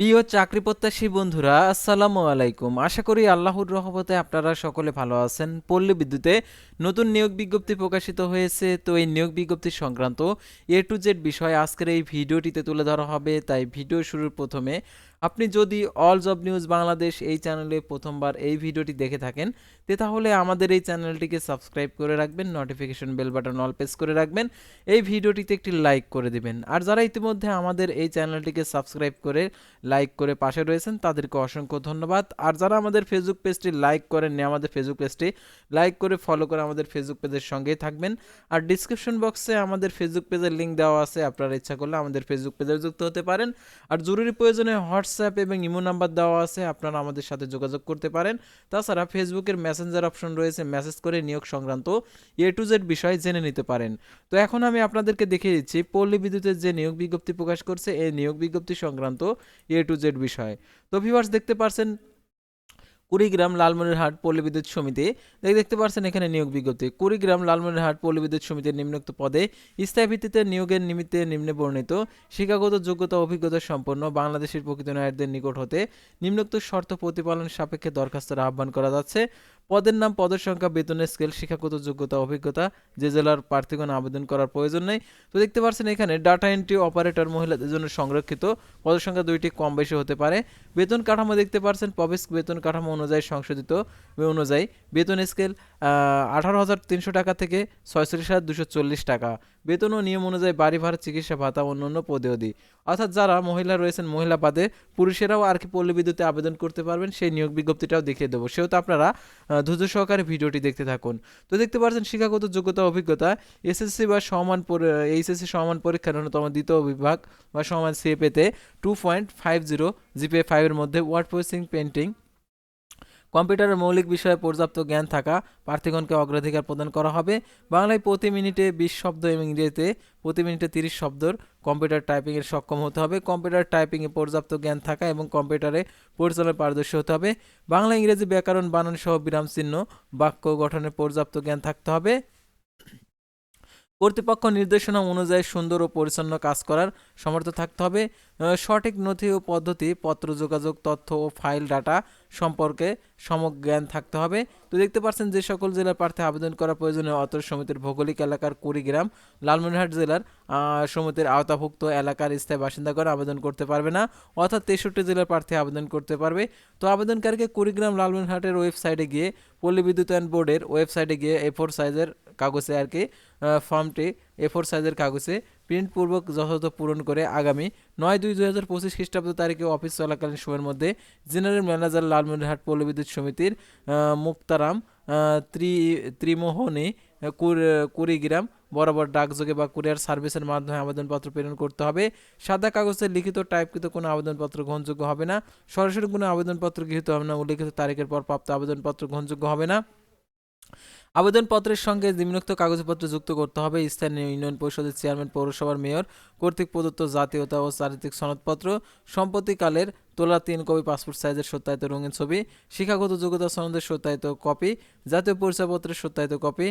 প্রিয় চাকরি প্রত্যাশী বন্ধুরা, আসসালামু আলাইকুম। আশা করি আল্লাহর রহমতে আপনারা সকলে ভালো আছেন। পল্লী বিদ্যুতে নতুন নিয়োগ বিজ্ঞপ্তি প্রকাশিত হয়েছে। তো এই নিয়োগ বিজ্ঞপ্তি সংক্রান্ত এ টু জেড বিষয় আজকের এই ভিডিওটিতে তুলে ধরা হবে। তাই ভিডিও শুরুর প্রথমে আপনি যদি অল জব নিউজ বাংলাদেশ এই চ্যানেলে প্রথমবার এই ভিডিওটি দেখে থাকেন, তে তাহলে আমাদের এই চ্যানেলটিকে সাবস্ক্রাইব করে রাখবেন notification bell button all press করে রাখবেন, এই ভিডিওটিতে একটি লাইক করে দিবেন। আর যারা ইতিমধ্যে আমাদের এই চ্যানেলটিকে সাবস্ক্রাইব করে লাইক করে পাশে রয়েছেন, তাদেরকে অসংখ্য ধন্যবাদ। আর যারা আমাদের ফেসবুক পেজটি লাইক করেননি, আমাদের ফেসবুক পেজটি লাইক করে ফলো করে আমাদের ফেসবুক পেজের সঙ্গেই থাকবেন। আর ডিসক্রিপশন বক্সে আমাদের ফেসবুক পেজের লিঙ্ক দেওয়া আছে, আপনারা ইচ্ছা করলে আমাদের ফেসবুক পেজে যুক্ত হতে পারেন। আর জরুরি প্রয়োজনে হোয়াটসঅ্যাপ এবং ইমো নাম্বার দেওয়া আছে, আপনারা আমাদের সাথে যোগাযোগ করতে পারেন। তাছাড়া ফেসবুকের মেসেঞ্জার অপশন রয়েছে মেসেজ করে নিয়োগ সংক্রান্ত এ টু জেড বিষয় জেনে নিতে পারেন। তো এখন আমি আপনাদেরকে দেখিয়ে দিচ্ছি, পল্লী বিদ্যুতের যে নিয়োগ বিজ্ঞপ্তি প্রকাশ করছে, এই নিয়োগ বিজ্ঞপ্তি সংক্রান্ত এ টু জেড বিষয়। তো ভিভার্স দেখতে পারছেন কুড়িগ্রাম লালমনিরহাট পল্লী বিদ্যুৎ সমিতি দেখতে পাচ্ছেন এখানে নিয়োগ বিজ্ঞপ্তি। কুড়িগ্রাম লালমনিরহাট পল্লী বিদ্যুৎ সমিতির নিম্নোক্ত পদে স্থায়ী ভিত্তিতে নিয়োগের নিমিত্তে নিম্নে বর্ণিত শিক্ষাগত যোগ্যতা অভিজ্ঞতা সম্পন্ন বাংলাদেশের প্রকৃত নায়কদের নিকট হতে নিম্নোক্ত শর্ত প্রতিপালন সাপেক্ষে দরখাস্তের আহ্বান করা যাচ্ছে। পদের নাম, পদের সংখ্যা, বেতনের স্কেল শিক্ষাগত যোগ্যতা, অভিজ্ঞতা, যে জেলার প্রার্থীগণ আবেদন করার প্রয়োজন নেই। তো দেখতে পাচ্ছেন এখানে ডাটা এন্ট্রি অপারেটর মহিলাদের জন্য সংরক্ষিত। পদের সংখ্যা দুইটি কম বেশি হতে পারে। বেতন কাঠামো দেখতে পাচ্ছেন, প্রবেশ বেতন কাঠামো অনুযায়ী সংশোধিত অনুযায়ী। বেতন স্কেল আঠারো হাজার তিনশো টাকা থেকে ছয়চল্লিশ হাজার দুশো চল্লিশ টাকা। বেতন ও নিয়ম অনুযায়ী বাড়ি ভাড়া চিকিৎসা ভাতা অন্যান্য পদেওদি অর্থাৎ যারা মহিলা রয়েছেন, মহিলা বাদে পুরুষেরাও আর কি পল্লী বিদ্যুতে আবেদন করতে পারবেন, সেই নিয়োগ বিজ্ঞপ্তিটাও দেখিয়ে দেবো। সেহেতু আপনারা ধৈর্য সহকারে ভিডিওটি দেখতে থাকুন। তো দেখতে পাচ্ছেন শিক্ষাগত যোগ্যতা অভিজ্ঞতা, এসএসসি বা সমান এইচএসসি সমান পরীক্ষার অন্যতম দ্বিতীয় বিভাগ বা সমান সিএপেতে two point five zero GPA ফাইভের মধ্যে ওয়ার্ড প্রসেসিং পেন্টিং কম্পিউটারের মৌলিক বিষয়ে পর্যাপ্ত জ্ঞান থাকা প্রার্থীগণকে অগ্রাধিকার প্রদান করা হবে। বাংলায় প্রতি মিনিটে বিশ শব্দ এবং ইংরেজিতে প্রতি মিনিটে তিরিশ শব্দর কম্পিউটার টাইপিংয়ের সক্ষম হতে হবে। কম্পিউটার টাইপিংয়ে পর্যাপ্ত জ্ঞান থাকা এবং কম্পিউটারে পরিচালনায় পারদর্শী হতে হবে। বাংলা ইংরেজি ব্যাকরণ, বানানসহ বিরামচিহ্ন বিরাম চিহ্ন, বাক্য গঠনে পর্যাপ্ত জ্ঞান থাকতে হবে। কর্তৃপক্ষ নির্দেশনা অনুযায়ী সুন্দর ও পরিচ্ছন্ন কাজ করার সমর্থ থাকতে হবে। সঠিক নথি ও পদ্ধতি, পত্র, যোগাযোগ তথ্য ও ফাইল ডাটা সম্পর্কে সমক জ্ঞান থাকতে হবে। তো দেখতে পাচ্ছেন যে সকল জেলার প্রার্থী আবেদন করা প্রয়োজনীয় অতর সমিতির ভৌগোলিক এলাকার কুড়িগ্রাম, লালমনিরহাট জেলার সমিতির আওতাভুক্ত এলাকার স্থায়ী বাসিন্দাগণ আবেদন করতে পারবে না, অর্থাৎ তেষট্টি জেলার প্রার্থী আবেদন করতে পারবে। তো আবেদনকারীকে কুড়িগ্রাম, লালমনিরহাটের ওয়েবসাইটে গিয়ে পল্লী বিদ্যুতায়ন বোর্ডের ওয়েবসাইটে গিয়ে এ ফোর সাইজের কাগজে আর কি ফর্মটি এ ফোর সাইজের কাগজে প্রিন্টপূর্বক যথাযথ পূরণ করে আগামী নয় দুই দুই হাজার পঁচিশ খ্রিস্টাব্দ তারিখে অফিস চলাকালীন সময়ের মধ্যে জেনারেল ম্যানেজার লালমনিরহাট পল্লী বিদ্যুৎ সমিতির মুক্তারাম ত্রি, ত্রিমোহনী কুড়িগ্রাম বরাবর ডাকযোগে বা কুরিয়ার সার্ভিসের মাধ্যমে আবেদনপত্র প্রেরণ করতে হবে। সাদা কাগজে লিখিত, টাইপকৃত কোনো আবেদনপত্র গ্রহণযোগ্য হবে না। সরাসরি কোনো আবেদনপত্র গৃহীত হবে না। উল্লিখিত তারিখের পর প্রাপ্ত আবেদনপত্র গ্রহণযোগ্য হবে না। আবেদনপত্রের সঙ্গে নিম্নোক্ত কাগজপত্র যুক্ত করতে হবে। স্থানীয় ইউনিয়ন পরিষদের চেয়ারম্যান, পৌরসভার মেয়র, কর্তৃক প্রদত্ত জাতীয়তা ও চারিত্রিক সনদপত্র সম্প্রতিকালের তোলা তিন কপি, পাসপোর্ট সাইজের সত্যায়িত রঙিন ছবি, শিক্ষাগত যোগ্যতা সনদের সত্যায়িত কপি, জাতীয় পরিচয়পত্রের সত্যায়িত কপি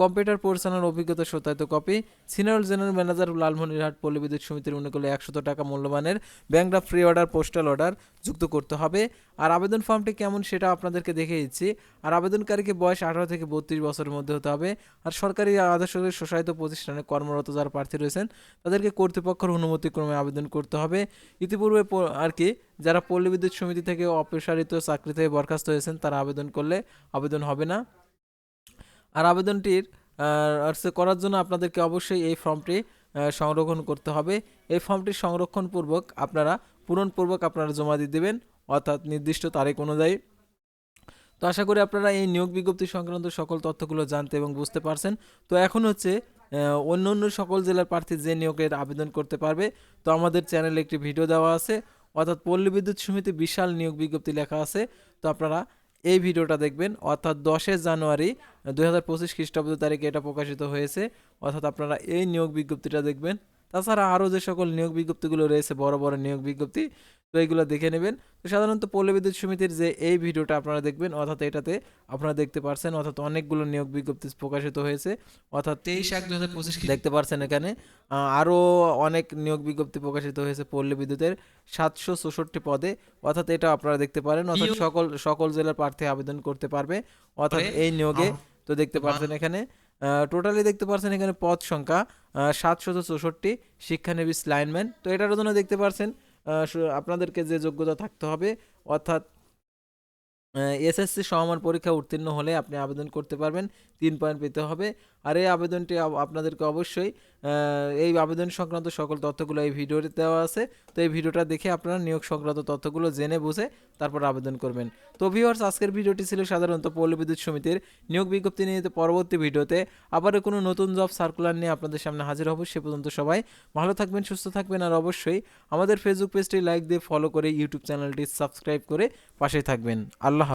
কম্পিউটার পরিচালনার অভিজ্ঞতা সত্যায়িত copy. Senior general manager Lalmonirhat পল্লী বিদ্যুৎ সমিতির অনুকূলে একশত টাকা মূল্যমানের bank draft free order, postal order যুক্ত করতে হবে। আর আবেদন ফর্মটি কেমন সেটা আপনাদেরকে দেখে দিচ্ছি। আর আবেদনকারীকে বয়স আঠারো থেকে বত্রিশ বছরের মধ্যে হতে হবে। আর সরকারি আদর্শ স্বশাসিত প্রতিষ্ঠানে কর্মরত যারা প্রার্থী রয়েছেন, তাদেরকে কর্তৃপক্ষের অনুমতিক্রমে আবেদন করতে হবে। ইতিপূর্বে আর কি, যারা পল্লী বিদ্যুৎ সমিতি থেকে অপসারিত চাকরি থেকে বরখাস্ত হয়েছেন, তারা আবেদন করলে আবেদন হবে না। আর আবেদনটির করার জন্য আপনাদেরকে অবশ্যই এই ফর্মটি সংরক্ষণ করতে হবে। এই ফর্মটি সংরক্ষণপূর্বক আপনারা পূরণপূর্বক আপনারা জমা দিয়ে দেবেন, অর্থাৎ নির্দিষ্ট তারিখ অনুযায়ী। তো আশা করি আপনারা এই নিয়োগ বিজ্ঞপ্তি সংক্রান্ত সকল তথ্যগুলো জানতে এবং বুঝতে পারছেন। তো এখন হচ্ছে অন্য অন্য সকল জেলার প্রার্থী যে নিয়োগের আবেদন করতে পারবে, তো আমাদের চ্যানেলে একটি ভিডিও দেওয়া আছে, অর্থাৎ পল্লী বিদ্যুৎ সমিতি বিশাল নিয়োগ বিজ্ঞপ্তি লেখা আছে। তো আপনারা এই ভিডিওটা দেখবেন। অর্থাৎ দশে জানুয়ারি দুই হাজার পঁচিশ খ্রিস্টাব্দ তারিখে এটা প্রকাশিত হয়েছে। অর্থাৎ আপনারা এই নিয়োগ বিজ্ঞপ্তিটা দেখবেন। তাছাড়া আরও যে সকল নিয়োগ বিজ্ঞপ্তিগুলো রয়েছে, বড় বড় নিয়োগ বিজ্ঞপ্তি তো এইগুলো দেখে নেবেন। তো সাধারণত পল্লী বিদ্যুৎ সমিতির যে এই ভিডিওটা আপনারা দেখবেন অর্থাৎ এটাতে আপনারা দেখতে পারছেন অর্থাৎ অনেকগুলো নিয়োগ বিজ্ঞপ্তি প্রকাশিত হয়েছে অর্থাৎ তেইশ এক দু হাজার পঁচিশ দেখতে পারছেন এখানে। আহ, আরও অনেক নিয়োগ বিজ্ঞপ্তি প্রকাশিত হয়েছে পল্লী বিদ্যুতের সাতশো চৌষট্টি পদে। অর্থাৎ এটা আপনারা দেখতে পারেন অর্থাৎ সকল সকল জেলার প্রার্থী আবেদন করতে পারবে অর্থাৎ এই নিয়োগে। তো দেখতে পাচ্ছেন এখানে। টোটালি দেখতে পাচ্ছেন এখানে পদ সংখ্যা সাতশত চৌষট্টি শিক্ষানবিশ লাইনম্যান। তো এটার জন্য দেখতে পাচ্ছেন আপনাদেরকে যে যোগ্যতা থাকতে হবে, অর্থাৎ এসএসসি সমমান পরীক্ষা উত্তীর্ণ হলে আপনি আবেদন করতে পারবেন, তিন পয়েন্ট পেতে হবে। আর এই আবেদনটি আব- আপনাদেরকে অবশ্যই এই আবেদন সংক্রান্ত সকল তথ্যগুলো এই ভিডিওতে দেওয়া আছে। তো এই ভিডিওটা দেখে আপনারা নিয়োগ সংক্রান্ত তথ্যগুলো জেনে বুঝে তারপর আবেদন করবেন। তো ভিউয়ার্স আজকের ভিডিওটি ছিল সাধারণত পল্লী বিদ্যুৎ সমিতির। নিয়োগ বিজ্ঞপ্তি নিয়ে পরবর্তী ভিডিওতে আবারও কোনো নতুন জব সার্কুলার নিয়ে আপনাদের সামনে হাজির হব সে পর্যন্ত সবাই ভালো থাকবেন, সুস্থ থাকবেন আর অবশ্যই আমাদের ফেসবুক পেজটি লাইক দিয়ে ফলো করে ইউটিউব চ্যানেলটি সাবস্ক্রাইব করে পাশে থাকবেন। আল্লাহ।